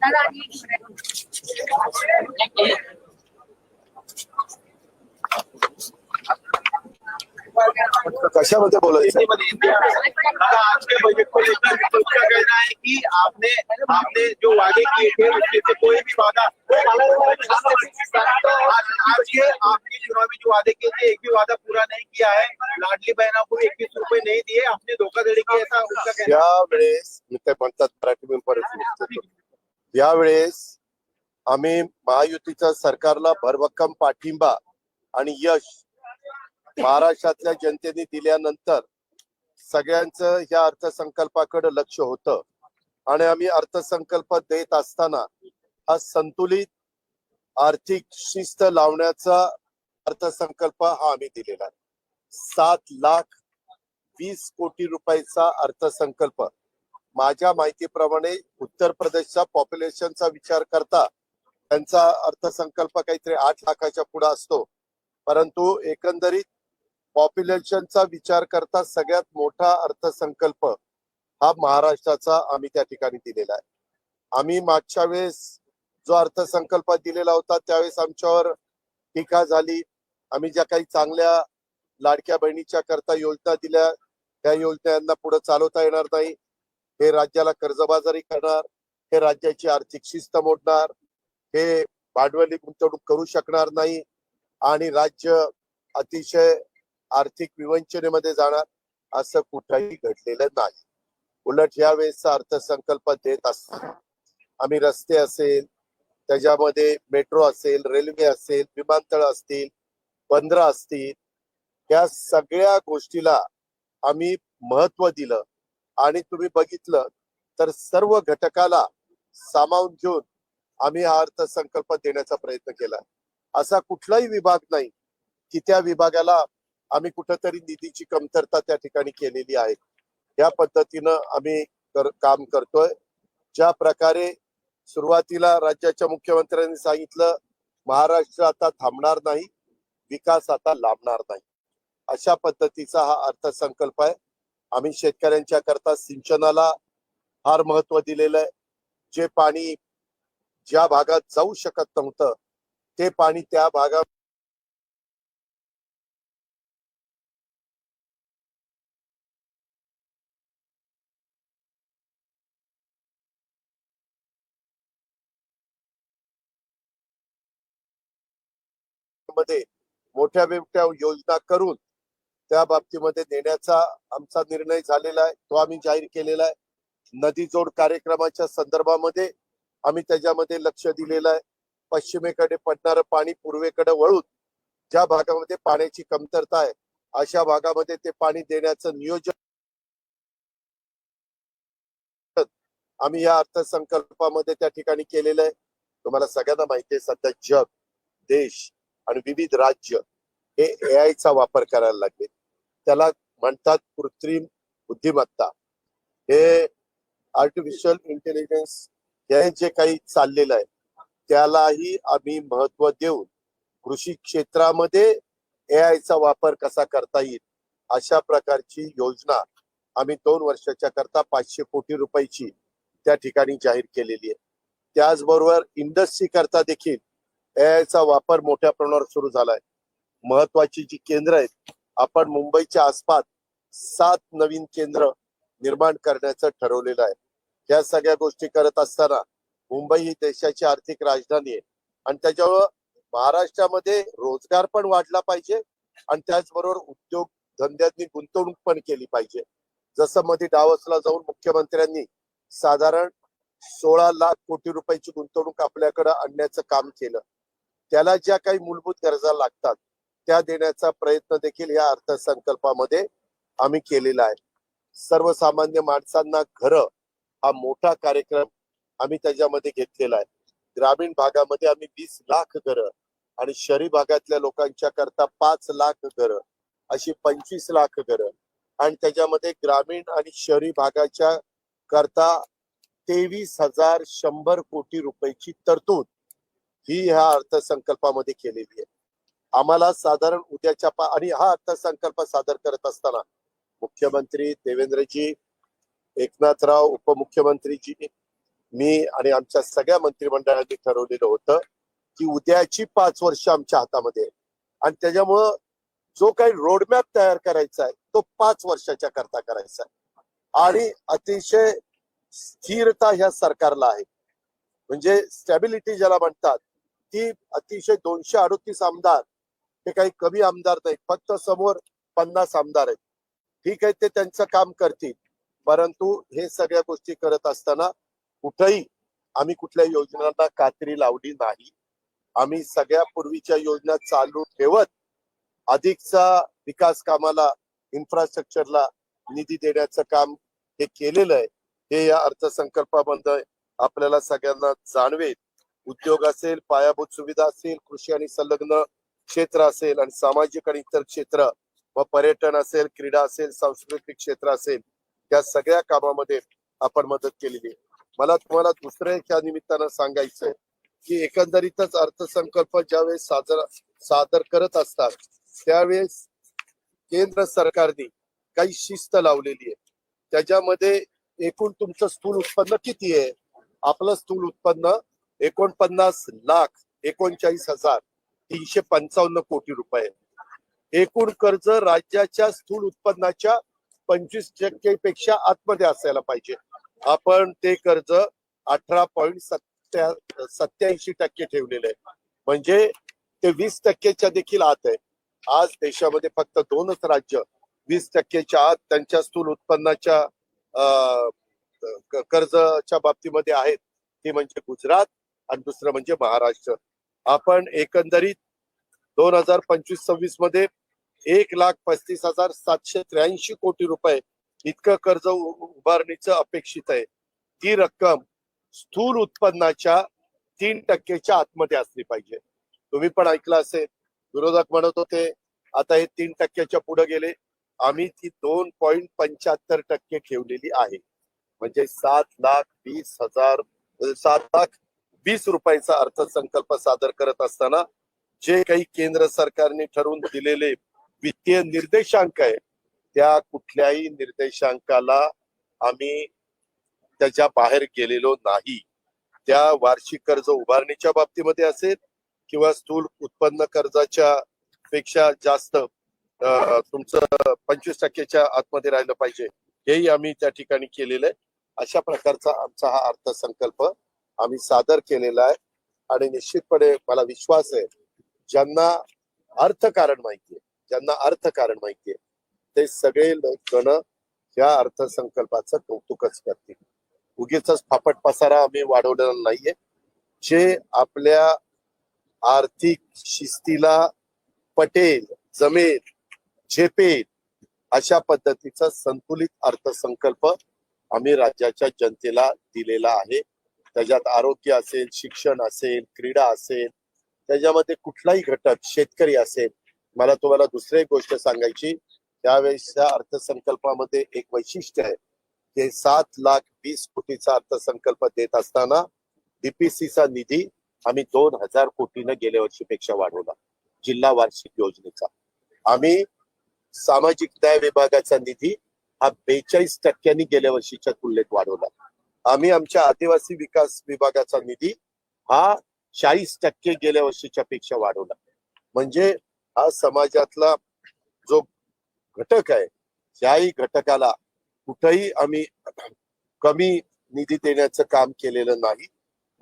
さらに、कशामध्ये बोलायचं? आज के बजट को लेकर विपक्ष का कहना है कि आपने आपने जो वादे किए थे उसमें से कोई भी वादा आज आपके चुनावी जो वादे किए थे एक भी वादा पूरा नहीं किया है लाडली बहना को एकवीस रुपए नहीं दिए आपने धोखाधड़ी की ऐसा उनका कहना यावेळेस मी काय म्हणतात मराठी मी परत यावेळेस आम्ही महायुतीच्या सरकारला भरभक्कम पाठिंबा आणि यश महाराष्ट्रातल्या जनतेने दिल्यानंतर सगळ्यांचं या अर्थसंकल्पाकडे लक्ष होतं. आणि आम्ही अर्थसंकल्प देत असताना हा संतुलित आर्थिक शिस्त लावण्याचा अर्थसंकल्प हा आम्ही दिलेला आहे. सात लाख वीस कोटी रुपयाचा अर्थसंकल्प. माझ्या माहितीप्रमाणे उत्तर प्रदेशच्या पॉप्युलेशनचा विचार करता त्यांचा अर्थसंकल्प काहीतरी आठ लाखाच्या पुढे असतो. परंतु एकंदरीत पॉप्युलेशनचा विचार करता सगळ्यात मोठा अर्थसंकल्प हा महाराष्ट्राचा आम्ही त्या ठिकाणी दिलेला आहे. आम्ही मागच्या वेळेस जो अर्थसंकल्प दिलेला होता त्यावेळेस आमच्यावर टीका झाली. आम्ही ज्या काही चांगल्या लाडक्या बहिणीच्या करता योजना दिल्या त्या योजनांना पुढे चालवता येणार नाही. हे राज्याला कर्जबाजारी करणार हे राज्याची आर्थिक शिस्त मोडणार हे भांडवली गुंतवणूक करू शकणार नाही. आणि राज्य अतिशय आर्थिक विवंचनेमध्ये जाणार असं कुठंही घडलेलं नाही. उलट या वेळेसचा अर्थसंकल्प देत असताना आम्ही रस्ते असेल त्याच्यामध्ये मेट्रो असेल रेल्वे असेल विमानतळ असतील बंदर असतील या सगळ्या गोष्टीला आम्ही महत्त्व दिलं आणि तुम्ही बघितलं तर सर्व घटकाला सामावून घेऊन आम्ही हा अर्थसंकल्प देण्याचा प्रयत्न केला. असा कुठलाही विभाग नाही की त्या विभागाला आम्ही कुठंतरी निधीची कमतरता त्या ठिकाणी केलेली आहे. या पद्धतीनं आम्ही कर- काम करतोय. ज्या प्रकारे सुरुवातीला राज्याच्या मुख्यमंत्र्यांनी सांगितलं महाराष्ट्र आता थांबणार नाही विकास आता लांबणार नाही. अशा पद्धतीचा हा अर्थसंकल्प आहे. आम्ही शेतकऱ्यांच्या करता सिंचनाला फार महत्त्व दिलेलं आहे. जे पाणी ज्या भागात जाऊ शकत नव्हतं ते पाणी त्या भागात बाबतीमध्ये मोठ्या मोठ्या योजना करून त्या बाबतीमध्ये देण्याचा आमचा निर्णय झालेला आहे. तो आम्ही जाहीर केलेला आहे. नदी जोड कार्यक्रमाच्या संदर्भामध्ये आम्ही त्याच्यामध्ये लक्ष दिलेलं आहे. पश्चिमेकडे पडणारं पाणी पूर्वेकडे वळून ज्या भागामध्ये पाण्याची कमतरता आहे अशा भागामध्ये ते पाणी देण्याचं नियोजन आम्ही या अर्थसंकल्पामध्ये त्या ठिकाणी केलेलं आहे. तुम्हाला सगळ्यांना माहिती आहे सध्या जग देश आणि विविध राज्य हे एआय चा वापर करायला लागले. त्याला म्हणतात कृत्रिम बुद्धिमत्ता. हे आर्टिफिशियल इंटेलिजन्स हे जे काही चाललेलं आहे त्यालाही आम्ही महत्त्व देऊन कृषी क्षेत्रामध्ये एआय चा वापर कसा करता येईल अशा प्रकारची योजना आम्ही दोन वर्षाच्या करता पाचशे कोटी रुपयाची त्या ठिकाणी जाहीर केलेली आहे. त्याचबरोबर इंडस्ट्री करता देखील एआयचा चा वापर मोठ्या प्रमाणावर सुरू झालाय. महत्वाची जी केंद्र आहेत आपण मुंबईच्या आसपास सात नवीन केंद्र निर्माण करण्याचं ठरवलेलं आहे. या सगळ्या गोष्टी करत असताना मुंबई ही देशाची आर्थिक राजधानी आहे. आणि त्याच्यामुळं महाराष्ट्रामध्ये रोजगार पण वाढला पाहिजे आणि त्याचबरोबर उद्योग धंद्यांनी गुंतवणूक पण केली पाहिजे. जसं मध्ये डावसला जाऊन मुख्यमंत्र्यांनी साधारण सोळा लाख कोटी रुपयाची गुंतवणूक आपल्याकडे आणण्याचं काम केलं. त्याला ज्या काही मूलभूत गरजा लागतात त्या देण्याचा प्रयत्न देखील या अर्थसंकल्पामध्ये आम्ही केलेला आहे. सर्वसामान्य माणसांना घर हा मोठा कार्यक्रम आम्ही त्याच्यामध्ये घेतलेला आहे. ग्रामीण भागामध्ये आम्ही वीस लाख घरं आणि शहरी भागातल्या लोकांच्या करता पाच लाख घरं अशी पंचवीस लाख घरं आणि त्याच्यामध्ये ग्रामीण आणि शहरी भागाच्या करता तेवीस हजार शंभर कोटी रुपयाची तरतूद ही ह्या अर्थसंकल्पामध्ये केलेली आहे. आम्हाला साधारण उद्याच्या पा आणि हा अर्थसंकल्प सादर करत असताना मुख्यमंत्री देवेंद्रजी एकनाथराव उपमुख्यमंत्रीजी मी आणि आमच्या सगळ्या मंत्रिमंडळाने ठरवलेलं होतं की उद्याची पाच वर्ष आमच्या हातामध्ये आहे. आणि त्याच्यामुळं जो काही रोडमॅप तयार करायचा आहे तो पाच वर्षाच्या करता करायचा आहे. आणि अतिशय स्थिरता ह्या सरकारला आहे. म्हणजे स्टॅबिलिटी ज्याला म्हणतात ती अतिशय दोनशे अडतीस आमदार हे काही कमी आमदार नाही फक्त समोर पन्नास आमदार आहेत. ठीक आहे ते त्यांचं काम करतील. परंतु हे सगळ्या गोष्टी करत असताना कुठंही आम्ही कुठल्या योजनांना कात्री लावली नाही. आम्ही सगळ्या पूर्वीच्या योजना चालू ठेवत अधिकचा विकास कामाला इन्फ्रास्ट्रक्चरला निधी देण्याचं काम हे केलेलं आहे. हे या अर्थसंकल्पामध्ये आपल्याला सगळ्यांना जाणवेल. उद्योग असेल पायाभूत सुविधा असेल कृषी आणि संलग्न क्षेत्र असेल आणि सामाजिक आणि इतर क्षेत्र व पर्यटन असेल क्रीडा असेल सांस्कृतिक क्षेत्र असेल या सगळ्या कामामध्ये आपण मदत केलेली आहे. मला तुम्हाला दुसरं एक या निमित्तानं सांगायचंय की एकंदरीतच अर्थसंकल्प ज्यावेळेस सादर सादर करत असतात त्यावेळेस केंद्र सरकारने काही शिस्त लावलेली आहे. त्याच्यामध्ये एकूण तुमचं स्थूल उत्पन्न किती आहे? आपलं स्थूल उत्पन्न एकोणपन्नास लाख एकोणचाळीस हजार तीनशे पंचावन्न कोटी रुपये. एकूण कर्ज राज्याच्या स्थूल उत्पन्नाच्या पंचवीस टक्के पेक्षा आतमध्ये असायला पाहिजे. आपण ते कर्ज अठरा पॉईंट सत्या सत्याऐंशी टक्के ठेवलेलं. आहे म्हणजे ते वीस टक्केच्या देखील आत आहे. आज देशामध्ये फक्त दोनच राज्य वीस टक्केच्या आत त्यांच्या स्थूल उत्पन्नाच्या अं, कर्जाच्या बाबतीमध्ये आहेत. ती म्हणजे गुजरात आणि दुसरं म्हणजे महाराष्ट्र. आपण एकंदरीत दोन हजार पंचवीस सव्वीसमध्ये एक लाख पस्तीस हजार सातशे त्र्याऐंशी कोटी रुपये इतकं कर्ज उभारणीचं अपेक्षित आहे. ती रक्कम स्थूल उत्पन्नाच्या तीन टक्केच्या आतमध्ये असली पाहिजे. तुम्ही पण ऐकलं असेल विरोधक म्हणत होते आता हे तीन टक्क्याच्या पुढे गेले. आम्ही ती दोन पॉईंट पंच्याहत्तर टक्के ठेवलेली आहे. म्हणजे सात लाख वीस हजार सात लाख वीस रुपयाचा अर्थसंकल्प सादर करत असताना जे काही केंद्र सरकारने ठरवून दिलेले वित्तीय निर्देशांक आहे त्या कुठल्याही निर्देशांकाला आम्ही त्याच्या बाहेर गेलेलो नाही. त्या वार्षिक कर्ज उभारणीच्या बाबतीमध्ये असेल किंवा स्थूल उत्पन्न कर्जाच्या पेक्षा जास्त तुमचं पंचवीस टक्क्याच्या आतमध्ये राहिलं पाहिजे हेही आम्ही त्या ठिकाणी केलेलं आहे. अशा प्रकारचा आमचा हा अर्थसंकल्प आम्ही सादर केलेला आहे. आणि निश्चितपणे मला विश्वास आहे ज्यांना अर्थकारण माहितीये ज्यांना अर्थकारण माहितीये ते सगळे जण या अर्थसंकल्पाचं कौतुकच करतील. उगीच फापट पसारा आम्ही वाढवलेला नाहीये. जे आपल्या आर्थिक शिस्तीला पटेल जमेल झेपेल अशा पद्धतीचा संतुलित अर्थसंकल्प आम्ही राज्याच्या जनतेला दिलेला आहे. त्याच्यात आरोग्य असेल शिक्षण असेल क्रीडा असेल त्याच्यामध्ये कुठलाही घटक शेतकरी असेल मला तुम्हाला दुसरी गोष्ट सांगायची. त्यावेळेसच्या अर्थसंकल्पामध्ये एक वैशिष्ट्य आहे. की सात लाख वीस कोटीचा अर्थसंकल्प देत असताना डीपीसीचा निधी आम्ही दोन हजार कोटीनं गेल्या वर्षीपेक्षा वाढवला जिल्हा वार्षिक योजनेचा. आम्ही सामाजिक न्याय विभागाचा निधी हा बेचाळीस टक्क्यांनी गेल्या वर्षीच्या तुलनेत वाढवला. आम्ही आमच्या आदिवासी विकास विभागाचा निधी हा चाळीस टक्के गेल्या वर्षीच्या पेक्षा वाढवला. म्हणजे हा समाजातला जो घटक आहे त्याही घटकाला कुठंही आम्ही कमी निधी देण्याचं काम केलेलं नाही.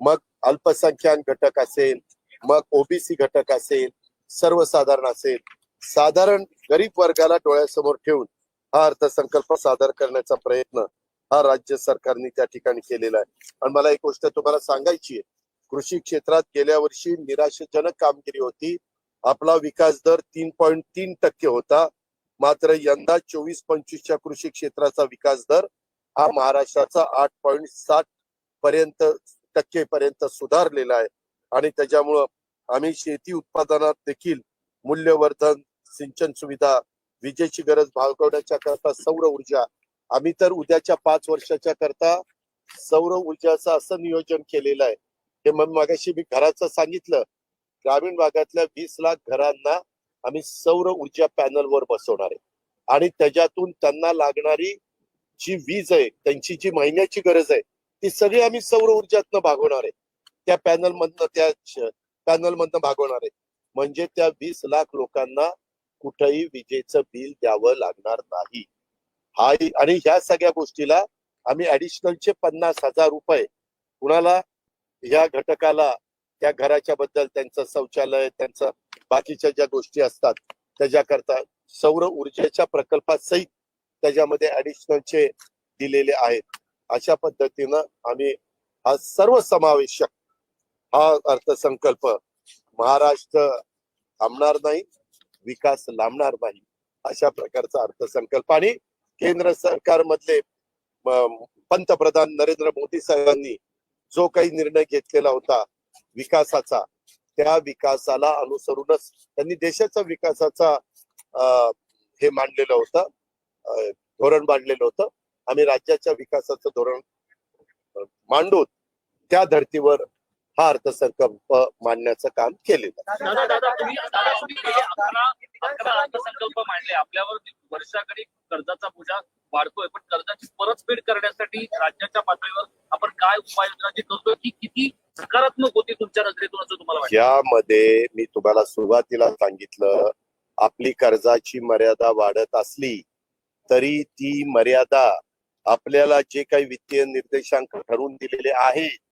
मग अल्पसंख्याक घटक असेल मग ओबीसी घटक असेल सर्वसाधारण असेल साधारण गरीब वर्गाला डोळ्यासमोर ठेवून हा अर्थसंकल्प सादर करण्याचा प्रयत्न हा राज्य सरकारने त्या ठिकाणी केलेला आहे. आणि मला एक गोष्ट तुम्हाला सांगायची आहे. कृषी क्षेत्रात गेल्या वर्षी निराशाजनक कामगिरी होती. आपला विकास दर तीन पॉईंट तीन टक्के होता. मात्र यंदा चोवीस पंचवीसच्या कृषी क्षेत्राचा विकास दर हा महाराष्ट्राचा आठ पॉईंट सात पर्यंत टक्के पर्यंत सुधारलेला आहे. आणि त्याच्यामुळं आम्ही शेती उत्पादनात देखील मूल्यवर्धन सिंचन सुविधा विजेची गरज भागवण्याच्या करता सौर ऊर्जा आम्ही तर उद्याच्या पाच वर्षाच्या करता सौर ऊर्जाचं असं नियोजन केलेलं आहे. हे मग मागाशी मी घराचं सांगितलं. ग्रामीण भागातल्या वीस लाख घरांना आम्ही सौर ऊर्जा पॅनलवर बसवणार आहे. आणि त्याच्यातून त्यांना लागणारी जी वीज आहे त्यांची जी महिन्याची गरज आहे ती सगळी आम्ही सौर ऊर्जातनं भागवणार आहे. त्या पॅनल मधनं त्या पॅनल मधनं भागवणार आहे. म्हणजे त्या वीस लाख लोकांना कुठंही विजेचं बिल द्यावं लागणार नाही. आई आणि ह्या सगळ्या गोष्टीला आम्ही ऍडिशनलचे पन्नास हजार रुपये कुणाला ह्या घटकाला त्या घराच्या बद्दल त्यांचं शौचालय त्यांचं बाकीच्या ज्या गोष्टी असतात त्याच्याकरता सौर ऊर्जेच्या प्रकल्पासहित त्याच्यामध्ये ऍडिशनलचे दिलेले आहेत. अशा पद्धतीनं आम्ही हा सर्व समावेशक हा अर्थसंकल्प महाराष्ट्र थांबणार नाही विकास लांबणार नाही अशा प्रकारचा अर्थसंकल्प आणि केंद्र सरकारमधले पंतप्रधान नरेंद्र मोदी साहेबांनी जो काही निर्णय घेतलेला होता विकासाचा त्या विकासाला अनुसरूनच त्यांनी देशाच्या विकासाचा हे मांडलेलं होतं धोरण मांडलेलं होतं. आम्ही राज्याच्या विकासाचं धोरण मांडून त्या धर्तीवर हा अर्थसंकल्प मांडण्याचं काम केलेलं अर्थसंकल्प मांडले. आपल्यावर वर्षाकडे कर्जाचा बोजा वाढतोय पण कर्जाची परतफेड करण्यासाठी राज्याच्या पातळीवर आपण काय उपाययोजना जी करतोय की किती सकारात्मक होती तुमच्या नजरेतून असं तुम्हाला यामध्ये मी तुम्हाला सुरुवातीला सांगितलं आपली कर्जाची मर्यादा वाढत असली तरी ती मर्यादा आपल्याला जे काही वित्तीय निर्देशांक ठरवून दिलेले आहेत